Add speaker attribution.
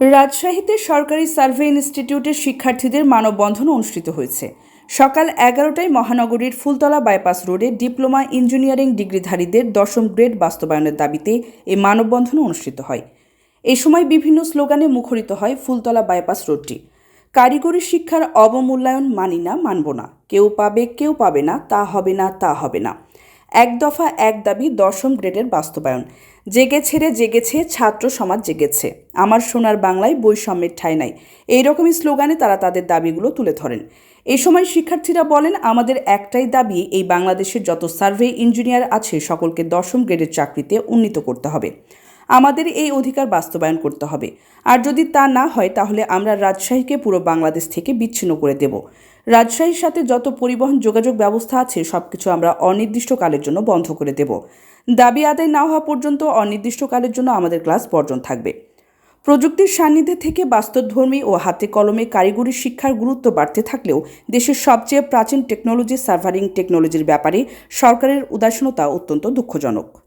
Speaker 1: রাজশাহীতে সরকারি সার্ভে ইনস্টিটিউটের শিক্ষার্থীদের মানববন্ধন অনুষ্ঠিত হয়েছে। সকাল এগারোটায় মহানগরীর ফুলতলা বাইপাস রোডে ডিপ্লোমা ইঞ্জিনিয়ারিং ডিগ্রিধারীদের দশম গ্রেড বাস্তবায়নের দাবিতে এই মানববন্ধন অনুষ্ঠিত হয়। এ সময় বিভিন্ন স্লোগানে মুখরিত হয় ফুলতলা বাইপাস রোডটি। কারিগরি শিক্ষার অবমূল্যায়ন মানি না, মানব না। কেউ পাবে কেউ পাবে না, তা হবে না, তা হবে না। এক দফা, এক দাবি দশম গ্রেডের বাস্তবায়ন। জেগে ছেড়ে জেগেছে ছাত্র সমাজ জেগেছে আমার সোনার বাংলায় বৈষম্যের ঠাঁই নাই। এই রকমই স্লোগানে তারা তাদের দাবিগুলো তুলে ধরেন। এ সময় শিক্ষার্থীরা বলেন, আমাদের একটাই দাবি, এই বাংলাদেশের যত সার্ভে ইঞ্জিনিয়ার আছে, সকলকে দশম গ্রেডের চাকরিতে উন্নীত করতে হবে। আমাদের এই অধিকার বাস্তবায়ন করতে হবে। আর যদি তা না হয়, তাহলে আমরা রাজশাহীকে পুরো বাংলাদেশ থেকে বিচ্ছিন্ন করে দেব। রাজশাহীর সাথে যত পরিবহন যোগাযোগ ব্যবস্থা আছে সব কিছু আমরা অনির্দিষ্টকালের জন্য বন্ধ করে দেব। দাবি আদায় না হওয়া পর্যন্ত অনির্দিষ্টকালের জন্য আমাদের ক্লাস বর্জন থাকবে। প্রযুক্তির সান্নিধ্যে থেকে বাস্তবধর্মী ও হাতে কলমে কারিগরি শিক্ষার গুরুত্ব বাড়তে থাকলেও দেশের সবচেয়ে প্রাচীন টেকনোলজি সার্ভারিং টেকনোলজির ব্যাপারে সরকারের উদাসীনতা অত্যন্ত দুঃখজনক।